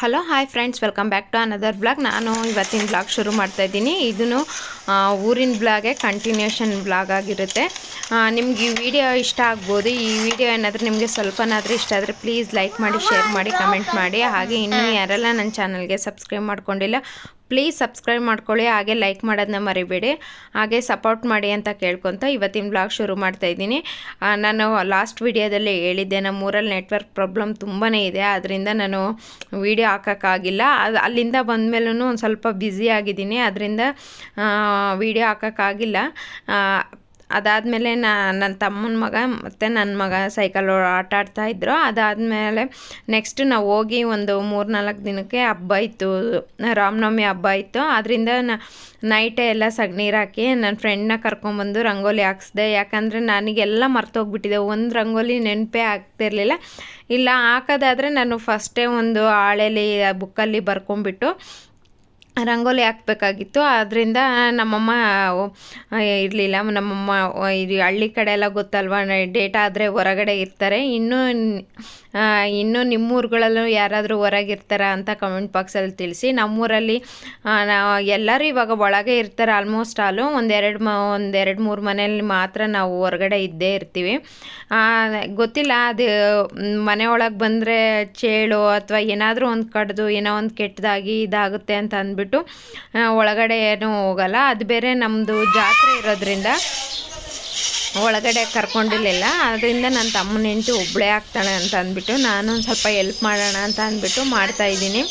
Hello hi friends welcome back to another blog ನಾನು ಇವತ್ತಿನ blog ಶುರು ಮಾಡ್ತಾ ಇದ್ದೀನಿ. ಇದನ್ನು ಊರಿನ ಬ್ಲಾಗೆ ಕಂಟಿನ್ಯೂಷನ್ ಬ್ಲಾಗ್ ಆಗಿರುತ್ತೆ. ನಿಮ್ಗೆ ಈ ವಿಡಿಯೋ ಇಷ್ಟ ಆಗ್ಬೋದು. ಈ ವಿಡಿಯೋ ಏನಾದರೂ ನಿಮಗೆ ಸ್ವಲ್ಪನಾದರೂ ಇಷ್ಟ ಆದರೆ ಪ್ಲೀಸ್ ಲೈಕ್ ಮಾಡಿ ಶೇರ್ ಮಾಡಿ ಕಮೆಂಟ್ ಮಾಡಿ. ಹಾಗೆ ಇನ್ನೂ ಯಾರೆಲ್ಲ ನನ್ನ ಚಾನಲ್ಗೆ ಸಬ್ಸ್ಕ್ರೈಬ್ ಮಾಡ್ಕೊಂಡಿಲ್ಲ ಪ್ಲೀಸ್ ಸಬ್ಸ್ಕ್ರೈಬ್ ಮಾಡ್ಕೊಳ್ಳಿ, ಹಾಗೆ ಲೈಕ್ ಮಾಡೋದನ್ನ ಮರಿಬೇಡಿ. ಹಾಗೆ ಸಪೋರ್ಟ್ ಮಾಡಿ ಅಂತ ಕೇಳ್ಕೊತ ಇವತ್ತಿನ ಬ್ಲಾಗ್ ಶುರು ಮಾಡ್ತಾ ಇದ್ದೀನಿ. ನಾನು ಲಾಸ್ಟ್ ವಿಡಿಯೋದಲ್ಲಿ ಹೇಳಿದ್ದೆ, ನಮ್ಮ ಊರಲ್ಲಿ ನೆಟ್ವರ್ಕ್ ಪ್ರಾಬ್ಲಮ್ ತುಂಬಾ ಇದೆ ಅದರಿಂದ ನಾನು ವಿಡಿಯೋ ಹಾಕೋಕ್ಕಾಗಿಲ್ಲ. ಅದು, ಅಲ್ಲಿಂದ ಬಂದಮೇಲೂ ಒಂದು ಸ್ವಲ್ಪ ಬ್ಯುಸಿ ಆಗಿದ್ದೀನಿ ಅದರಿಂದ ವಿಡಿಯೋ ಹಾಕೋಕ್ಕಾಗಿಲ್ಲ. ಅದಾದಮೇಲೆ ನಾ ನನ್ನ ತಮ್ಮನ ಮಗ ಮತ್ತು ನನ್ನ ಮಗ ಸೈಕಲ್ ಆಟ ಆಡ್ತಾ ಇದ್ರು. ಅದಾದಮೇಲೆ ನೆಕ್ಸ್ಟ್ ನಾವು ಹೋಗಿ ಒಂದು ಮೂರು ನಾಲ್ಕು ದಿನಕ್ಕೆ ಹಬ್ಬ ಇತ್ತು. ರಾಮನವಮಿ ಹಬ್ಬ ಇತ್ತು. ಅದರಿಂದ ನೈಟೇ ಎಲ್ಲ ಸಗಣೀರು ಹಾಕಿ ನನ್ನ ಫ್ರೆಂಡ್ನ ಕರ್ಕೊಂಬಂದು ರಂಗೋಲಿ ಹಾಕ್ಸ್ದೆ. ಯಾಕಂದರೆ ನನಗೆಲ್ಲ ಮರ್ತೋಗ್ಬಿಟ್ಟಿದೆ ಒಂದು ರಂಗೋಲಿ ನೆನಪೇ ಆಗ್ತಿರಲಿಲ್ಲ. ಇಲ್ಲ, ಹಾಕೋದಾದರೆ ನಾನು ಫಸ್ಟೇ ಒಂದು ಹಾಳೆಲಿ ಬುಕ್ಕಲ್ಲಿ ಬರ್ಕೊಂಬಿಟ್ಟು ರಂಗೋಲಿ ಹಾಕ್ಬೇಕಾಗಿತ್ತು. ಆದ್ದರಿಂದ ನಮ್ಮಮ್ಮ ಇರಲಿಲ್ಲ. ನಮ್ಮಮ್ಮ ಇದು ಹಳ್ಳಿ ಕಡೆ ಎಲ್ಲ ಗೊತ್ತಲ್ವ? ಡೇಟ್ ಆದರೆ ಹೊರಗಡೆ ಇರ್ತಾರೆ. ಇನ್ನೂ ಇನ್ನೂ ನಿಮ್ಮೂರುಗಳಲ್ಲೂ ಯಾರಾದರೂ ಹೊರಗಿರ್ತಾರ ಅಂತ ಕಮೆಂಟ್ ಬಾಕ್ಸಲ್ಲಿ ತಿಳಿಸಿ. ನಮ್ಮೂರಲ್ಲಿ ಎಲ್ಲರೂ ಇವಾಗ ಒಳಗೆ ಇರ್ತಾರೆ ಆಲ್ಮೋಸ್ಟ್ ಆಲು. ಒಂದೆರಡು ಮ, ಒಂದೆರಡು ಮೂರು ಮನೆಯಲ್ಲಿ ಮಾತ್ರ ನಾವು ಹೊರಗಡೆ ಇದ್ದೇ ಇರ್ತೀವಿ. ಗೊತ್ತಿಲ್ಲ, ಅದು ಮನೆಯೊಳಗೆ ಮನೆ ಒಳಗೆ ಬಂದರೆ ಚೇಳು ಅಥವಾ ಏನಾದರೂ ಒಂದು ಕಡ್ದು, ಏನೋ ಒಂದು ಕೆಟ್ಟದಾಗಿ ಇದಾಗುತ್ತೆ ಅಂತ ಅಂದ್ಬಿಟ್ಟು ಒಳಗಡೆ ಏನೂ ಹೋಗಲ್ಲ. ಅದು ಬೇರೆ ನಮ್ಮದು ಜಾತ್ರೆ ಇರೋದ್ರಿಂದ ಒಳಗಡೆ ಕರ್ಕೊಂಡಿರಲಿಲ್ಲ. ಅದರಿಂದ ನನ್ನ ತಮ್ಮನ ಹೆಂಡತಿ ಒಬ್ಬಳೇ ಆಗ್ತಾಳೆ ಅಂತ ಅಂದ್ಬಿಟ್ಟು ನಾನು ಒಂದು ಸ್ವಲ್ಪ ಎಲ್ಪ್ ಮಾಡೋಣ ಅಂತ ಅಂದ್ಬಿಟ್ಟು ಮಾಡ್ತಾಯಿದ್ದೀನಿ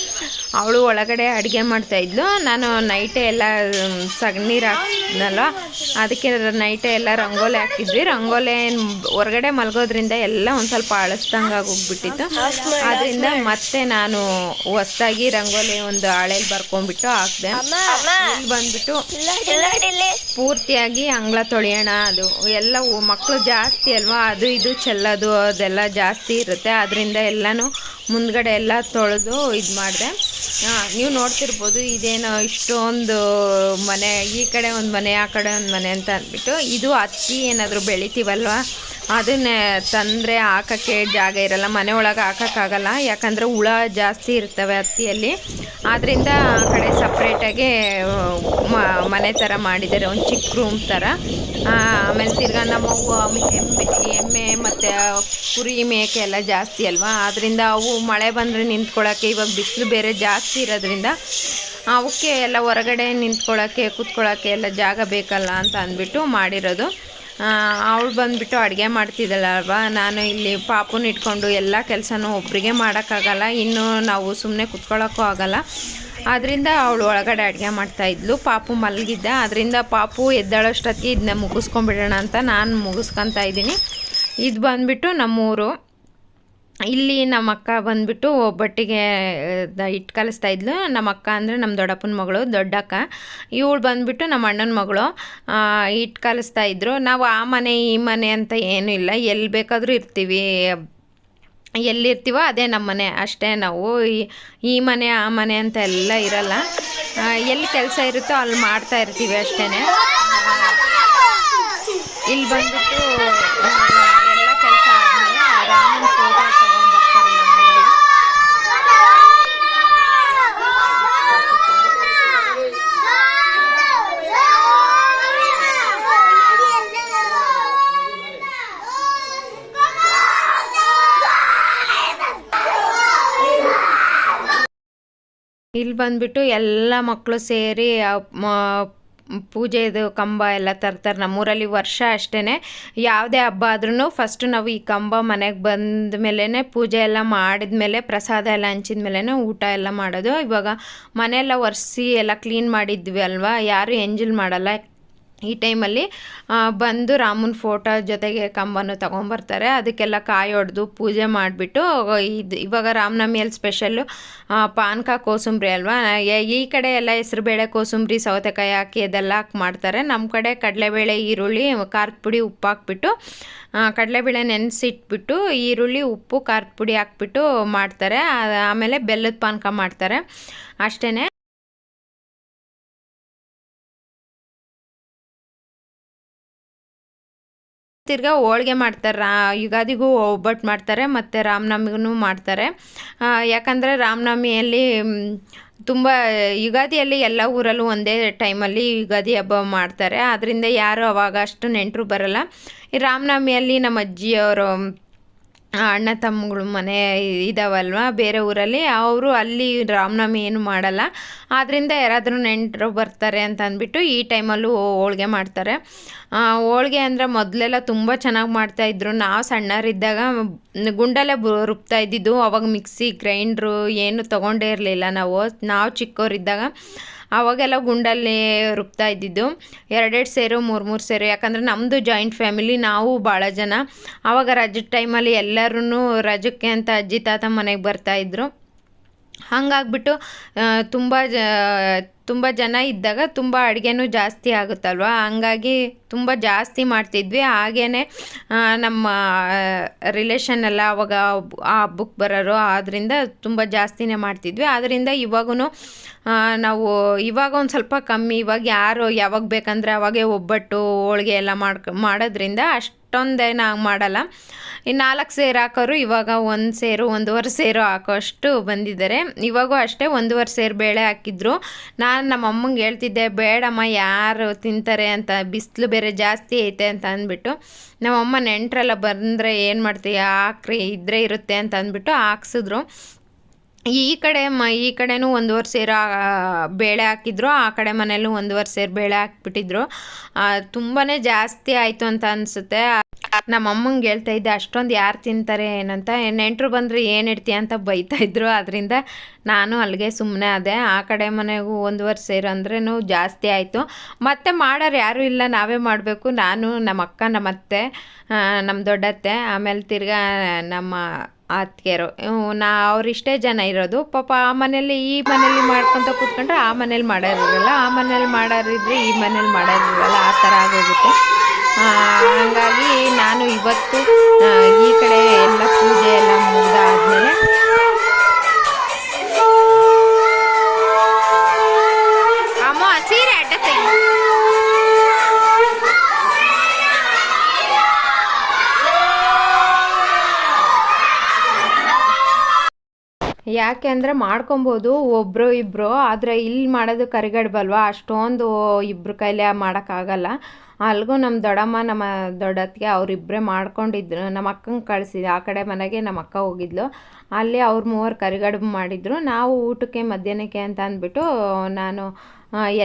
ಅವಳು ಒಳಗಡೆ ಅಡುಗೆ ಮಾಡ್ತಾಯಿದ್ಲು ನಾನು ನೈಟೇ ಎಲ್ಲ ಸಗಣೀರು ಹಾಕಿದ್ನಲ್ಲ ಅದಕ್ಕೆ ನೈಟೇ ಎಲ್ಲ ರಂಗೋಲಿ ಹಾಕಿದ್ವಿ ರಂಗೋಲಿ ಹೊರಗಡೆ ಮಲಗೋದ್ರಿಂದ ಎಲ್ಲ ಒಂದು ಸ್ವಲ್ಪ ಅಳಸ್ದಂಗೆ ಆಗೋಗ್ಬಿಟ್ಟಿತ್ತು. ಅದರಿಂದ ಮತ್ತೆ ನಾನು ಹೊಸ್ದಾಗಿ ರಂಗೋಲಿ ಒಂದು ಹಾಳೆಲಿ ಬರ್ಕೊಂಡ್ಬಿಟ್ಟು ಹಾಕಿದೆ. ಇಲ್ಲಿ ಬಂದ್ಬಿಟ್ಟು ಪೂರ್ತಿಯಾಗಿ ಅಂಗಳ ತೊಳೆಯೋಣ ಅದು ಎಲ್ಲ ಮಕ್ಕಳು ಜಾಸ್ತಿ ಅಲ್ವಾ? ಅದು ಇದು ಚೆಲ್ಲೋದು, ಅದೆಲ್ಲ ಜಾಸ್ತಿ ಇರುತ್ತೆ. ಅದರಿಂದ ಎಲ್ಲನೂ ಮುಂದ್ಗಡೆ ಎಲ್ಲ ತೊಳೆದು ಇದು ಮಾಡಿದೆ. ನೀವು ನೋಡ್ತಿರ್ಬೋದು ಇದೇನು ಇಷ್ಟೊಂದು ಮನೆ, ಈ ಕಡೆ ಒಂದು ಮನೆ, ಆ ಕಡೆ ಒಂದು ಮನೆ ಅಂತ ಅಂದ್ಬಿಟ್ಟು ಇದು ಅಕ್ಕಿ ಏನಾದರೂ ಬೆಳಿತೀವಲ್ವ? ಅದನ್ನೇ ತಂದರೆ ಹಾಕೋಕ್ಕೆ ಜಾಗ ಇರಲ್ಲ, ಮನೆ ಒಳಗೆ ಹಾಕೋಕ್ಕಾಗಲ್ಲ. ಯಾಕಂದರೆ ಹುಳ ಜಾಸ್ತಿ ಇರ್ತವೆ ಹತ್ತಿಯಲ್ಲಿ. ಆದ್ದರಿಂದ ಆ ಕಡೆ ಸಪ್ರೇಟಾಗಿ ಮನೆ ಥರ ಮಾಡಿದ್ದಾರೆ, ಒಂದು ಚಿಕ್ಕ ರೂಮ್ ಥರ ಆಮೇಲೆ ತಿರ್ಗಾ ನಮ್ಮ ಎಮ್ಮೆ ಎಮ್ಮೆ ಮತ್ತು ಕುರಿ ಮೇಕೆ ಎಲ್ಲ ಜಾಸ್ತಿ ಅಲ್ವಾ? ಆದ್ದರಿಂದ ಅವು ಮಳೆ ಬಂದರೆ ನಿಂತ್ಕೊಳ್ಳೋಕ್ಕೆ ಇವಾಗ ಬಿಸಿಲು ಬೇರೆ ಜಾಸ್ತಿ ಇರೋದ್ರಿಂದ ಅವಕ್ಕೆ ಎಲ್ಲ ಹೊರಗಡೆ ನಿಂತ್ಕೊಳ್ಳೋಕ್ಕೆ ಕೂತ್ಕೊಳ್ಳೋಕ್ಕೆ ಎಲ್ಲ ಜಾಗ ಬೇಕಲ್ಲ ಅಂತ ಅಂದ್ಬಿಟ್ಟು ಮಾಡಿರೋದು. ಅವಳು ಬಂದುಬಿಟ್ಟು ಅಡುಗೆ ಅಲ್ವಾ ನಾನು ಇಲ್ಲಿ ಪಾಪುನ ಇಟ್ಕೊಂಡು ಎಲ್ಲ ಕೆಲಸನೂ ಒಬ್ಬರಿಗೆ ಮಾಡೋಕ್ಕಾಗಲ್ಲ. ಇನ್ನು ನಾವು ಸುಮ್ಮನೆ ಕುತ್ಕೊಳ್ಳೋಕ್ಕೂ ಆಗಲ್ಲ. ಆದ್ದರಿಂದ ಅವಳು ಒಳಗಡೆ ಅಡುಗೆ ಮಾಡ್ತಾಯಿದ್ಲು ಪಾಪು ಮಲಗಿದ್ದ. ಅದರಿಂದ ಪಾಪು ಎದ್ದಾಳಷ್ಟೊತ್ತಿಗೆ ಇದನ್ನ ಮುಗಿಸ್ಕೊಂಬಿಡೋಣ ಅಂತ ನಾನು ಮುಗಿಸ್ಕೊತಾ ಇದ್ದೀನಿ. ಇದು ಬಂದುಬಿಟ್ಟು ನಮ್ಮೂರು. ಇಲ್ಲಿ ನಮ್ಮ ಅಕ್ಕ ಬಂದ್ಬಿಟ್ಟು ಒಬ್ಬಟ್ಟಿಗೆ ಇಟ್ಟು ಕಲಿಸ್ತಾ ಇದ್ಲು. ನಮ್ಮ ಅಕ್ಕ ಅಂದರೆ ನಮ್ಮ ದೊಡ್ಡಪ್ಪನ ಮಗಳು ದೊಡ್ಡಕ್ಕ ಇವಳು ಬಂದ್ಬಿಟ್ಟು ನಮ್ಮ ಅಣ್ಣನ ಮಗಳು ಇಟ್ಟು ಕಲಿಸ್ತಾ ಇದ್ರು. ನಾವು ಆ ಮನೆ, ಈ ಮನೆ ಅಂತ ಏನೂ ಇಲ್ಲ. ಎಲ್ಲಿ ಬೇಕಾದರೂ ಇರ್ತೀವಿ. ಎಲ್ಲಿರ್ತೀವೋ ಅದೇ ನಮ್ಮ ಮನೆ. ಅಷ್ಟೇ ನಾವು ಈ- ಮನೆ, ಆ ಮನೆ ಅಂತ ಎಲ್ಲ ಇರಲ್ಲ. ಎಲ್ಲಿ ಕೆಲಸ ಇರುತ್ತೋ ಅಲ್ಲಿ ಮಾಡ್ತಾ ಇರ್ತೀವಿ ಅಷ್ಟೇ ಇಲ್ಲಿ ಬಂದ್ಬಿಟ್ಟು ಆ, ಎಲ್ಲ ಕೆಲಸ ಆದಮೇಲೆ ರಾಮನ ಫೋಟೋ ತಗೊಂಡ್ಬರ್ತಾರೆ ನಮ್ಮೂರಲ್ಲಿ ಇಲ್ಲಿ ಬಂದ್ಬಿಟ್ಟು ಎಲ್ಲ ಮಕ್ಕಳು ಸೇರಿ ಪೂಜೆದು ಕಂಬ ಎಲ್ಲ ತರ್ತಾರೆ ನಮ್ಮೂರಲ್ಲಿ ವರ್ಷ ಅಷ್ಟೇ ಯಾವುದೇ ಹಬ್ಬ ಆದ್ರೂ ಫಸ್ಟು ನಾವು ಈ ಕಂಬ ಮನೆಗೆ ಬಂದ ಮೇಲೆ ಪೂಜೆ ಎಲ್ಲ ಮಾಡಿದ ಮೇಲೆ, ಪ್ರಸಾದ ಎಲ್ಲ ಹಂಚಿದ ಮೇಲೆ ಊಟ ಎಲ್ಲ ಮಾಡೋದು. ಇವಾಗ ಮನೆಯೆಲ್ಲ ಒರೆಸಿ ಎಲ್ಲ ಕ್ಲೀನ್ ಮಾಡಿದ್ವಿ ಅಲ್ವಾ? ಯಾರು ಎಂಜಲ್ ಮಾಡಲ್ಲ. ಈ ಟೈಮಲ್ಲಿ ಬಂದು ರಾಮನ ಫೋಟೋ ಜೊತೆಗೆ ಕಂಬನೂ ತೊಗೊಂಬರ್ತಾರೆ. ಅದಕ್ಕೆಲ್ಲ ಕಾಯಿ ಹೊಡೆದು ಪೂಜೆ ಮಾಡಿಬಿಟ್ಟು ಇದು ಇವಾಗ ರಾಮನವಮಿಯಲ್ಲಿ ಸ್ಪೆಷಲ್ಲು ಪಾನಕ ಕೋಸಂಬರಿ ಅಲ್ವಾ? ಈ ಕಡೆ ಎಲ್ಲ ಹೆಸರುಬೇಳೆ ಕೋಸಂಬರಿ, ಸೌತೆಕಾಯಿ ಹಾಕಿ ಅದೆಲ್ಲ ಹಾಕಿ ಮಾಡ್ತಾರೆ. ನಮ್ಮ ಕಡೆ ಕಡಲೆಬೇಳೆ, ಈರುಳ್ಳಿ, ಖಾರದ ಪುಡಿ ಉಪ್ಪು ಹಾಕ್ಬಿಟ್ಟು ಕಡಲೆಬೇಳೆ ನೆನೆಸಿಟ್ಬಿಟ್ಟು, ಈರುಳ್ಳಿ, ಉಪ್ಪು, ಖಾರದ ಪುಡಿ ಹಾಕ್ಬಿಟ್ಟು ಮಾಡ್ತಾರೆ. ಆಮೇಲೆ ಬೆಲ್ಲದ ಪಾನಕ ಮಾಡ್ತಾರೆ. ಅಷ್ಟೇ ತಿರ್ಗಾ ಹೋಳ್ಗೆ ಮಾಡ್ತಾರೆ, ರಾ, ಯುಗಾದಿಗೂ ಒಬ್ಬಟ್ಟು ಮಾಡ್ತಾರೆ, ಮತ್ತು ರಾಮನವಮಿಗೂ ಮಾಡ್ತಾರೆ. ಯಾಕಂದರೆ ರಾಮನವಮಿಯಲ್ಲಿ ತುಂಬ ಯುಗಾದಿಯಲ್ಲಿ ಎಲ್ಲ ಊರಲ್ಲೂ ಒಂದೇ ಟೈಮಲ್ಲಿ ಯುಗಾದಿ ಹಬ್ಬ ಮಾಡ್ತಾರೆ. ಆದ್ದರಿಂದ ಯಾರು ಅವಾಗ ಅಷ್ಟು ನೆಂಟರು ಬರಲ್ಲ. ಈ ರಾಮನವಮಿಯಲ್ಲಿ ನಮ್ಮ ಅಜ್ಜಿಯವರು ಅಣ್ಣ ತಮ್ಮಗಳು ಮನೆ ಇದಾವಲ್ವ ಬೇರೆ ಊರಲ್ಲಿ, ಅವರು ಅಲ್ಲಿ ರಾಮನವಮಿ ಏನು ಮಾಡಲ್ಲ. ಆದ್ದರಿಂದ ಯಾರಾದರೂ ನೆಂಟರು ಬರ್ತಾರೆ ಅಂತ ಅಂದ್ಬಿಟ್ಟು ಈ ಟೈಮಲ್ಲೂ ಹೋಳ್ಗೆ ಮಾಡ್ತಾರೆ. ಹೋಳ್ಗೆ ಅಂದರೆ ಮೊದಲೆಲ್ಲ ತುಂಬ ಚೆನ್ನಾಗಿ ಮಾಡ್ತಾಯಿದ್ರು ನಾವು ಸಣ್ಣರಿದ್ದಾಗ ಗುಂಡಲ್ಲೇ ರುಬ್ತಾ ಇದ್ದಿದ್ದು. ಅವಾಗ ಮಿಕ್ಸಿ, ಗ್ರೈಂಡ್ರು ಏನು ತೊಗೊಂಡೇ ಇರಲಿಲ್ಲ ನಾವು. ನಾವು ಚಿಕ್ಕವರಿದ್ದಾಗ ಅವಾಗೆಲ್ಲ ಗುಂಡಲ್ಲಿ ರುಬ್ತಾ ಇದ್ದಿದ್ದು. ಎರಡೆರಡು ಸೇರು, ಮೂರು ಮೂರು ಸೇರು. ಯಾಕಂದರೆ ನಮ್ಮದು ಜಾಯಿಂಟ್ ಫ್ಯಾಮಿಲಿ ನಾವು ಭಾಳ ಜನ. ಆವಾಗ ರಜದ ಟೈಮಲ್ಲಿ ಎಲ್ಲರೂ ರಜಕ್ಕೆ ಅಂತ ಅಜ್ಜಿ, ತಾತ ಮನೆಗೆ ಬರ್ತಾಯಿದ್ರು ಹಾಗಾಗ್ಬಿಟ್ಟು ತುಂಬ ಜ ತುಂಬ ಜನ ಇದ್ದಾಗ ತುಂಬ ಅಡುಗೆನೂ ಜಾಸ್ತಿ ಆಗುತ್ತಲ್ವ? ಹಂಗಾಗಿ ತುಂಬ ಜಾಸ್ತಿ ಮಾಡ್ತಿದ್ವಿ. ಹಾಗೇ ನಮ್ಮ ರಿಲೇಷನ್ ಎಲ್ಲ ಅವಾಗ ಆ ಹಬ್ಬಕ್ಕೆ ಬರೋರು ಆದ್ದರಿಂದ ತುಂಬ ಜಾಸ್ತಿನೇ ಮಾಡ್ತಿದ್ವಿ. ಆದ್ದರಿಂದ ಇವಾಗೂ ನಾವು ಇವಾಗ ಒಂದು ಸ್ವಲ್ಪ ಕಮ್ಮಿ. ಇವಾಗ ಯಾರು ಯಾವಾಗ ಬೇಕಂದರೆ ಅವಾಗೆ ಒಬ್ಬಟ್ಟು, ಹೋಳಿಗೆ ಎಲ್ಲ ಮಾಡ್ಕ, ಮಾಡೋದ್ರಿಂದ ಅಷ್ಟೊಂದೇನು ಮಾಡಲ್ಲ. ಈ ನಾಲ್ಕು ಸೇರು ಹಾಕೋರು ಇವಾಗ ಒಂದು ಸೇರು, ಒಂದೂವರೆ ಸೇರು ಹಾಕೋಷ್ಟು ಬಂದಿದ್ದಾರೆ. ಇವಾಗೂ ಅಷ್ಟೇ ಒಂದೂವರೆ ಸೇರು ಬೇಳೆ ಹಾಕಿದ್ರು. ನಾನು ನಮ್ಮ ಅಮ್ಮಂಗೆ ಹೇಳ್ತಿದ್ದೆ, ಬೇಡಮ್ಮ, ಯಾರು ತಿಂತಾರೆ ಅಂತ, ಬಿಸಿಲು ಬೇರೆ ಜಾಸ್ತಿ ಐತೆ ಅಂತ ಅಂದ್ಬಿಟ್ಟು. ನಮ್ಮಮ್ಮ ನೆಂಟರೆಲ್ಲ ಬಂದರೆ ಏನು ಮಾಡ್ತೀಯ, ಹಾಕ್ರಿ, ಇದ್ರೆ ಇರುತ್ತೆ ಅಂತ ಅಂದ್ಬಿಟ್ಟು ಹಾಕ್ಸಿದ್ರು. ಈ ಕಡೆ ಮ, ಈ ಕಡೆನೂ ಒಂದೂವರೆ ಸೇರು ಬೇಳೆ ಹಾಕಿದ್ರು, ಆ ಕಡೆ ಮನೇಲೂ ಒಂದೂವರೆ ಸೇರು ಬೇಳೆ ಹಾಕ್ಬಿಟ್ಟಿದ್ರು. ತುಂಬಾ ಜಾಸ್ತಿ ಆಯಿತು ಅಂತ ಅನಿಸುತ್ತೆ. ನಮ್ಮ ಅಮ್ಮಂಗೆ ಹೇಳ್ತಾ ಇದ್ದೆ, ಅಷ್ಟೊಂದು ಯಾರು ತಿಂತಾರೆ ಏನಂತ? ನೆಂಟರು ಬಂದರೆ ಏನು ಇಡ್ತೀಯ ಅಂತ ಬೈತಾ ಇದ್ರು. ಅದರಿಂದ ನಾನು ಅಲ್ಲಿಗೆ ಸುಮ್ಮನೆ ಆದೆ. ಆ ಕಡೆ ಮನೆಗೂ ಒಂದೂವರೆ ಸೇರು ಅಂದ್ರೂ ಜಾಸ್ತಿ ಆಯಿತು. ಮತ್ತೆ ಮಾಡೋರು ಯಾರೂ ಇಲ್ಲ, ನಾವೇ ಮಾಡಬೇಕು. ನಾನು ನಮ್ಮ ಅಕ್ಕ ನಮ್ಮ ಅತ್ತೆ ನಮ್ಮ ದೊಡ್ಡತ್ತೆ. ಆಮೇಲೆ ತಿರ್ಗಾ ನಮ್ಮ ಅತ್ತಿಗೆರು. ನಾ ಅವರಿಷ್ಟೇ ಜನ ಇರೋದು. ಪಾಪ ಆ ಮನೇಲಿ ಈ ಮನೇಲಿ ಮಾಡ್ಕೊತ ಕೂತ್ಕೊಂಡ್ರೆ ಆ ಮನೇಲಿ ಮಾಡೋರಿರಲ್ಲ ಆ ಮನೇಲಿ ಮಾಡೋರಿದ್ರೆ ಈ ಮನೇಲಿ ಮಾಡೋರಿರಲ್ಲ ಆ ಥರ ಆಗೋಗುತ್ತೆ. ಹಂಗಾಗಿ ನಾನು ಇವತ್ತು ಈ ಕಡೆ ಎಲ್ಲ ಪೂಜೆ ಎಲ್ಲ ಮುಗಿದಾದ್ಮೇಲೆ ಯಾಕೆ ಅಂದರೆ ಮಾಡ್ಕೊಬೋದು ಒಬ್ಬರು ಇಬ್ಬರು ಆದರೆ ಇಲ್ಲಿ ಮಾಡೋದು ಕರಿಗಡ್ಬಲ್ವಾ? ಅಷ್ಟೊಂದು ಇಬ್ಬರು ಕೈಲೇ ಮಾಡೋಕ್ಕಾಗಲ್ಲ ಅಲ್ಗೂ ನಮ್ಮ ದೊಡ್ಡಮ್ಮ, ನಮ್ಮ ದೊಡ್ಡತ್ತಿಗೆ ಅವರಿಬ್ಬರೇ ಮಾಡ್ಕೊಂಡಿದ್ರು. ನಮ್ಮ ಅಕ್ಕಂಗೆ ಕಳಿಸಿದೆ, ಆ ಕಡೆ ಮನೆಗೆ ನಮ್ಮ ಅಕ್ಕ ಹೋಗಿದ್ಲು. ಅಲ್ಲಿ ಅವ್ರ ಮೂವರು ಕರಿಗಡುಬು ಮಾಡಿದ್ರು. ನಾವು ಊಟಕ್ಕೆ, ಮಧ್ಯಾಹ್ನಕ್ಕೆ ಅಂತ ಅಂದ್ಬಿಟ್ಟು, ನಾನು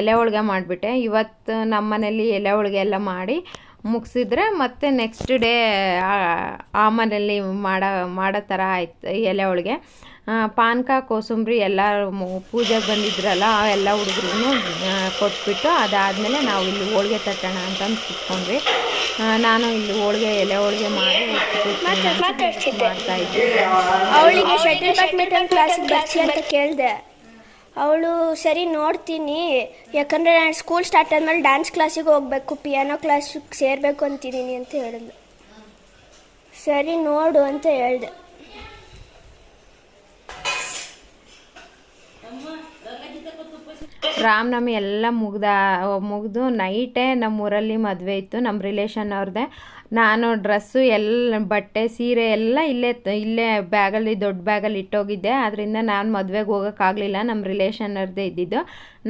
ಎಲೆ ಹೋಳ್ಗೆ ಮಾಡಿಬಿಟ್ಟೆ. ಇವತ್ತು ನಮ್ಮ ಮನೇಲಿ ಎಲೆ ಹೋಳ್ಗೆ ಎಲ್ಲ ಮಾಡಿ ಮುಗಿಸಿದ್ರೆ ಮತ್ತೆ ನೆಕ್ಸ್ಟ್ ಡೇ ಆ ಮನೆಯಲ್ಲಿ ಮಾಡೋ ಮಾಡೋ ಥರ ಆಯ್ತು ಎಲೆ ಹೋಳಿಗೆ. ಪಾನಕ ಕೋಸಂಬರಿ ಎಲ್ಲ ಪೂಜೆಗೆ ಬಂದಿದ್ರಲ್ಲ ಆ ಎಲ್ಲ ಹುಡುಗರು ಕೊಟ್ಬಿಟ್ಟು ಅದಾದಮೇಲೆ ನಾವು ಇಲ್ಲಿ ಹೋಳಿಗೆ ತಟ್ಟೋಣ ಅಂತಂದು ಕೂತ್ಕೊಂಡ್ವಿ. ನಾನು ಇಲ್ಲಿ ಹೋಳಿಗೆ ಎಲೆ ಹೋಳಿಗೆ ಮಾಡಿ ಮಾಡ್ತಾ ಇದ್ದೆ. ಅವಳಿಗೆ ಶಟಲ್ ಬ್ಯಾಡ್ಮಿಂಟನ್ ಕ್ಲಾಸಿಗೆ ಬರ್ತೀಯ ಅಂತ ಕೇಳಿದೆ. ಅವಳು ಸರಿ ನೋಡ್ತೀನಿ. ಯಾಕಂದರೆ ನಾನು ಸ್ಕೂಲ್ ಸ್ಟಾರ್ಟ್ ಆದಮೇಲೆ ಡ್ಯಾನ್ಸ್ ಕ್ಲಾಸಿಗೆ ಹೋಗಬೇಕು ಪಿಯಾನೋ ಕ್ಲಾಸಿಗೆ ಸೇರಬೇಕು ಅಂತಿದ್ದೀನಿ ಅಂತ ಹೇಳಿದ್ಲು. ಸರಿ ನೋಡು ಅಂತ ಹೇಳಿದೆ. ರಾಮನವಮಿ ಎಲ್ಲ ಮುಗ್ದ, ಮುಗಿದು ನೈಟೇ ನಮ್ಮ ಊರಲ್ಲಿ ಮದುವೆ ಇತ್ತು ನಮ್ಮ ರಿಲೇಷನ್ ಅವ್ರದ್ದೇ ನಾನು ಡ್ರೆಸ್ಸು ಎಲ್ಲ, ಬಟ್ಟೆ, ಸೀರೆ ಎಲ್ಲ ಇಲ್ಲೇ ಇಲ್ಲೇ ಬ್ಯಾಗಲ್ಲಿ, ದೊಡ್ಡ ಬ್ಯಾಗಲ್ಲಿ ಇಟ್ಟೋಗಿದ್ದೆ. ಅದರಿಂದ ನಾನು ಮದುವೆಗೆ ಹೋಗೋಕ್ಕಾಗಲಿಲ್ಲ. ನಮ್ಮ ರಿಲೇಷನ್ ಅವ್ರದ್ದೇ ಇದ್ದಿದ್ದು.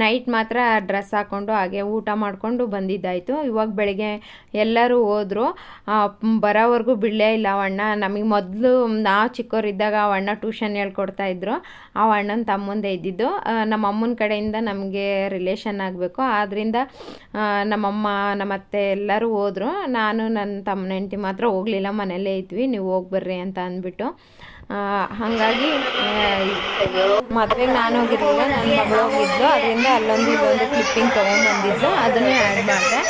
ನೈಟ್ ಮಾತ್ರ ಡ್ರೆಸ್ ಹಾಕ್ಕೊಂಡು ಹಾಗೆ ಊಟ ಮಾಡಿಕೊಂಡು ಬಂದಿದ್ದಾಯಿತು. ಇವಾಗ ಬೆಳಗ್ಗೆ ಎಲ್ಲರೂ ಹೋದರು. ಬರೋವರೆಗೂ ಬಿಡಲೇ ಇಲ್ಲ ಅವಣ್ಣ ನಮಗೆ ಮೊದಲು ನಾವು ಚಿಕ್ಕವರಿದ್ದಾಗ ಅವ ಅಣ್ಣ ಟ್ಯೂಷನ್ ಹೇಳ್ಕೊಡ್ತಾ ಇದ್ರು. ಆ ಅಣ್ಣನ ತಮ್ಮಂದೆ ಇದ್ದಿದ್ದು. ನಮ್ಮ ಅಮ್ಮನ ಕಡೆಯಿಂದ ನಮಗೆ ರಿಲೇಷನ್ ಆಗಬೇಕು. ಆದ್ದರಿಂದ ನಮ್ಮಮ್ಮ ನಮ್ಮ ಅತ್ತೆ ಎಲ್ಲರೂ ಹೋದರು. ನಾನು ನನ್ನ ತಮ್ಮನ ಹೆಂಡತಿ ಮಾತ್ರ ಹೋಗಲಿಲ್ಲ. ಮನೆಯಲ್ಲೇ ಇದ್ವಿ. ನೀವು ಹೋಗಿ ಬರ್ರಿ ಅಂತ ಅಂದ್ಬಿಟ್ಟು. ಹಾಗಾಗಿ ಮದುವೆಗೆ ನಾನು ಹೋಗಿರಲಿಲ್ಲ ನನ್ನ ಮಗಳು ಹೋಗಿದ್ದು ಅದರಿಂದ ಅಲ್ಲೊಂದು ಇಲ್ಲೊಂದು ಕ್ಲಿಪ್ಪಿಂಗ್ ತೊಗೊಂಡ್ಬಂದಿದ್ದು ಅದನ್ನೇ ಆ್ಯಡ್ ಮಾಡಿದೆ.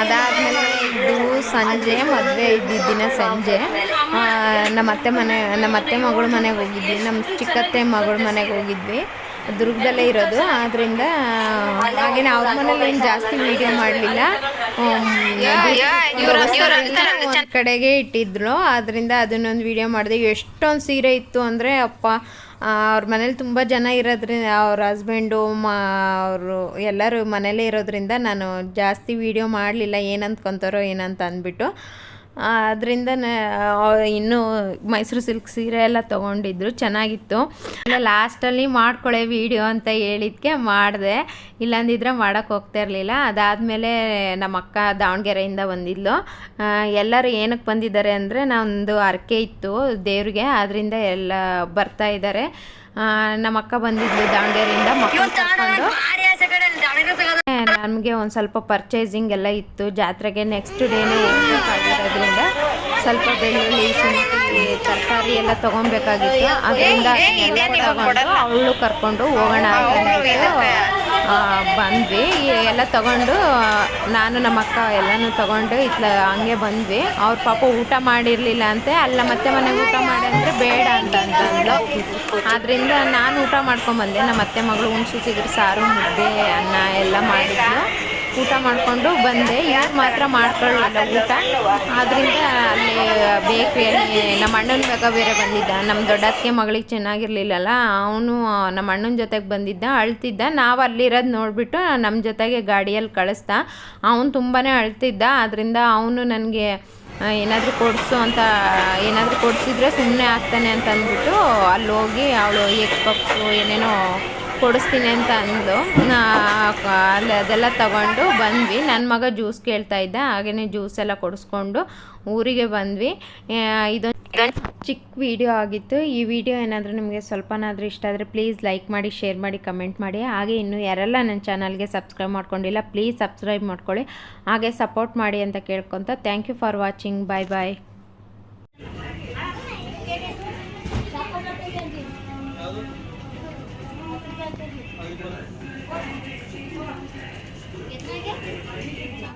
ಅದಾದಮೇಲೆ ಇದು ಸಂಜೆ, ಮದುವೆ ಇದ್ದಿದ್ದ ದಿನ ಸಂಜೆ. ನಮ್ಮ ಅತ್ತೆ ಮನೆ, ನಮ್ಮ ಅತ್ತೆ ಮಗಳ ಮನೆಗೆ ಹೋಗಿದ್ವಿ. ನಮ್ಮ ಚಿಕ್ಕತ್ತೆ ಮಗಳ ಮನೆಗೆ ಹೋಗಿದ್ವಿ. ದುರ್ಗದಲ್ಲೇ ಇರೋದು. ಆದ್ದರಿಂದ ಹಾಗೇನೆ ಅವ್ರ ಮನೇಲಿ ಏನು ಜಾಸ್ತಿ ವೀಡಿಯೋ ಮಾಡಲಿಲ್ಲ. ಕಡೆಗೆ ಇಟ್ಟಿದ್ರು ಅದರಿಂದ ಅದನ್ನೊಂದು ವಿಡಿಯೋ ಮಾಡಿದೆ. ಎಷ್ಟೊಂದು ಸೀರೆ ಇತ್ತು ಅಂದರೆ ಅಪ್ಪ ಅವ್ರ ಮನೇಲಿ ತುಂಬ ಜನ ಇರೋದ್ರಿಂದ ಅವ್ರ ಹಸ್ಬೆಂಡು ಮಾ ಅವರು ಎಲ್ಲರೂ ಮನೇಲೇ ಇರೋದ್ರಿಂದ ನಾನು ಜಾಸ್ತಿ ವೀಡಿಯೋ ಮಾಡಲಿಲ್ಲ. ಏನಂತ ಏನಂತ ಅಂದ್ಬಿಟ್ಟು. ಅದರಿಂದ ಇನ್ನೂ ಮೈಸೂರು ಸಿಲ್ಕ್ ಸೀರೆ ಎಲ್ಲ ತೊಗೊಂಡಿದ್ರು, ಚೆನ್ನಾಗಿತ್ತು. ಇಲ್ಲ ಲಾಸ್ಟಲ್ಲಿ ಮಾಡ್ಕೊಳ್ಳೆ ವೀಡಿಯೋ ಅಂತ ಹೇಳಿದ್ಕೆ ಮಾಡಿದೆ. ಇಲ್ಲಾಂದಿದ್ರೆ ಮಾಡೋಕ್ಕೆ ಹೋಗ್ತಾ ಇರಲಿಲ್ಲ. ಅದಾದಮೇಲೆ ನಮ್ಮ ಅಕ್ಕ ದಾವಣಗೆರೆಯಿಂದ ಬಂದಿದ್ಲು. ಎಲ್ಲರೂ ಏನಕ್ಕೆ ಬಂದಿದ್ದಾರೆ ಅಂದರೆ ನಾವೊಂದು ಹರಕೆ ಇತ್ತು ದೇವ್ರಿಗೆ ಅದರಿಂದ ಎಲ್ಲ ಬರ್ತಾ ಇದ್ದಾರೆ. ನಮ್ಮ ಅಕ್ಕ ಬಂದಿದ್ಲು ದಾವಣಗೆರೆಯಿಂದ ಮಕ್ಕಳು ನಮಗೆ ಒಂದು ಸ್ವಲ್ಪ ಪರ್ಚೇಸಿಂಗ್ ಎಲ್ಲ ಇತ್ತು. ಜಾತ್ರೆಗೆ ನೆಕ್ಸ್ಟ್ ಡೇನೇ ಹೋಗ್ಬೇಕಾಗಿರೋದ್ರಿಂದ ಸ್ವಲ್ಪ ಬೆಳ್ಳುಳ್ಳಿ ಶುಂಠಿ ತರಕಾರಿ ಎಲ್ಲ ತೊಗೊಬೇಕಾಗಿತ್ತು. ಅದರಿಂದ ಎಲ್ಲ ತಗೊಂಡು ಅವಳು ಕರ್ಕೊಂಡು ಹೋಗೋಣ ಅಂತ ಬಂದ್ವಿ. ಎಲ್ಲ ತಗೊಂಡು, ನಾನು ನಮ್ಮ ಅಕ್ಕ ಎಲ್ಲನೂ ತಗೊಂಡು ಇತ್ಲ ಹಂಗೆ ಬಂದ್ವಿ. ಅವ್ರ ಪಾಪ ಊಟ ಮಾಡಿರಲಿಲ್ಲ ಅಂತೆ. ಅಲ್ಲ, ಮತ್ತೆ ಮನೆಗೆ ಊಟ ಮಾಡಿ ಅಂದ್ರೆ ಬೇಡ ಅಂತ ಅಂತಂದ್ಲು ಆದ್ದರಿಂದ ನಾನು ಊಟ ಮಾಡ್ಕೊಂಬಂದೆ ನಮ್ಮ ಅತ್ತೆ ಮಗಳು ಹುಣ್ಸು ಸಿಗ್ರೆ ಸಾರು, ಮುದ್ದೆ, ಅನ್ನ ಎಲ್ಲ ಮಾಡಿದ್ಲು. ಊಟ ಮಾಡಿಕೊಂಡು ಬಂದೆ. ಯಾರು ಮಾತ್ರ ಮಾಡ್ಕೊಳ್ಳಿಲ್ಲ ಊಟ. ಆದ್ದರಿಂದ ಅಲ್ಲಿ ಬೇಕ್ರಿಯಲ್ಲಿ ನಮ್ಮ ಅಣ್ಣನ ಮಗ ಬೇರೆ ಬಂದಿದ್ದ. ನಮ್ಮ ದೊಡ್ಡತ್ತಿಗೆ ಮಗಳಿಗೆ ಚೆನ್ನಾಗಿರ್ಲಿಲ್ಲಲ್ಲ, ಅವನು ನಮ್ಮ ಅಣ್ಣನ ಜೊತೆಗೆ ಬಂದಿದ್ದ, ಅಳ್ತಿದ್ದ. ನಾವು ಅಲ್ಲಿರೋದು ನೋಡಿಬಿಟ್ಟು ನಮ್ಮ ಜೊತೆಗೆ ಗಾಡಿಯಲ್ಲಿ ಕಳಿಸ್ದ. ಅವನು ತುಂಬಾ ಅಳ್ತಿದ್ದ. ಅದರಿಂದ ಅವನು ನನಗೆ ಏನಾದರೂ ಕೊಡಿಸು ಅಂತ, ಏನಾದರೂ ಕೊಡಿಸಿದ್ರೆ ಸುಮ್ಮನೆ ಆಗ್ತಾನೆ ಅಂತ ಅಂದ್ಬಿಟ್ಟು ಅಲ್ಲಿ ಹೋಗಿ ಅವಳು ಎಗ್ ಪಪ್ಸು ಏನೇನೋ ಕೊಡಿಸ್ತೀನಿ ಅಂತ ಅಂದು ಅಲ್ಲಿ ಅದೆಲ್ಲ ತಗೊಂಡು ಬಂದ್ವಿ. ನನ್ನ ಮಗ ಜ್ಯೂಸ್ ಕೇಳ್ತಾ ಇದ್ದ. ಹಾಗೆಯೇ ಜ್ಯೂಸ್ ಎಲ್ಲ ಕೊಡಿಸ್ಕೊಂಡು ಊರಿಗೆ ಬಂದ್ವಿ. ಇದೊಂದು ಚಿಕ್ಕ ವಿಡಿಯೋ ಆಗಿತ್ತು. ಈ ವಿಡಿಯೋ ಏನಾದರೂ ನಿಮಗೆ ಸ್ವಲ್ಪನಾದರೂ ಇಷ್ಟ ಆದರೆ ಪ್ಲೀಸ್ ಲೈಕ್ ಮಾಡಿ, ಶೇರ್ ಮಾಡಿ, ಕಮೆಂಟ್ ಮಾಡಿ. ಹಾಗೆ ಇನ್ನೂ ಯಾರೆಲ್ಲ ನನ್ನ ಚಾನಲ್ಗೆ ಸಬ್ಸ್ಕ್ರೈಬ್ ಮಾಡ್ಕೊಂಡಿಲ್ಲ, ಪ್ಲೀಸ್ ಸಬ್ಸ್ಕ್ರೈಬ್ ಮಾಡ್ಕೊಳ್ಳಿ. ಹಾಗೆ ಸಪೋರ್ಟ್ ಮಾಡಿ ಅಂತ ಕೇಳ್ಕೊತ. Thank you for watching. Bye bye.